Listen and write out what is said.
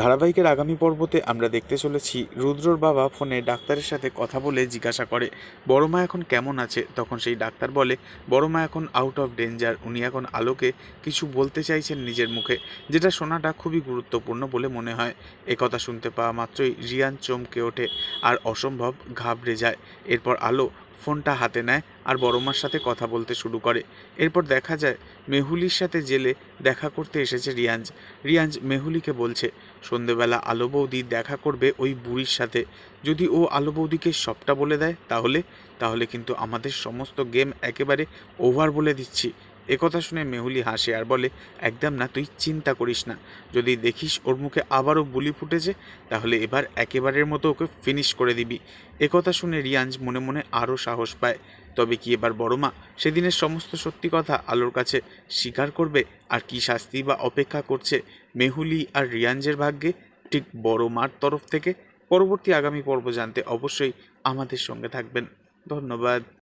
ধারাবাহিকের আগামী পর্বতে আমরা দেখতে চলেছি রুদ্রর বাবা ফোনে ডাক্তারের সাথে কথা বলে জিজ্ঞাসা করে, বড় মা এখন কেমন আছে? তখন সেই ডাক্তার বলে, বড় মা এখন আউট অফ ডেঞ্জার উনি এখন আলোকে কিছু বলতে চাইছেন নিজের মুখে, যেটা শোনাটা খুবই গুরুত্বপূর্ণ বলে মনে হয়। একথা শুনতে পাওয়া মাত্রই রিয়ান চমকে ওঠে আর অসম্ভব ঘাবড়ে যায়। এরপর আলো ফোনটা হাতে নেয় আর বড় মার সাথে কথা বলতে শুরু করে। এরপর দেখা যায় মেহুলির সাথে জেলে দেখা করতে এসেছে রিয়াঞ্জ। রিয়াঞ্জ মেহুলিকে বলছে, সন্ধেবেলা আলো বৌদি দেখা করবে ওই বুড়ির সাথে। যদি ও আলো বৌদিকে সবটা বলে দেয়, তাহলে? তাহলে কিন্তু আমাদের সমস্ত গেম একেবারে ওভার বলে দিচ্ছি। একথা শুনে মেহুলি হাসে আর বলে, একদম না, তুই চিন্তা করিস না। যদি দেখিস ওর মুখে আবারও বুলি ফুটেছে, তাহলে এবার একেবারের মতো ওকে ফিনিশ করে দিবি। একথা শুনে রিয়াঞ্জ মনে মনে আরও সাহস পায়। তবে কি এবার বড় মা? সেদিনের সমস্ত সত্যি কথা আলোর কাছে স্বীকার করবে? আর কি শাস্তি বা অপেক্ষা করছে মেহুলি আর রিয়াঞ্জের ভাগ্যে? ঠিক বড় মার তরফ থেকে পরবর্তী আগামী পর্ব জানতে অবশ্যই আমাদের সঙ্গে থাকবেন। ধন্যবাদ।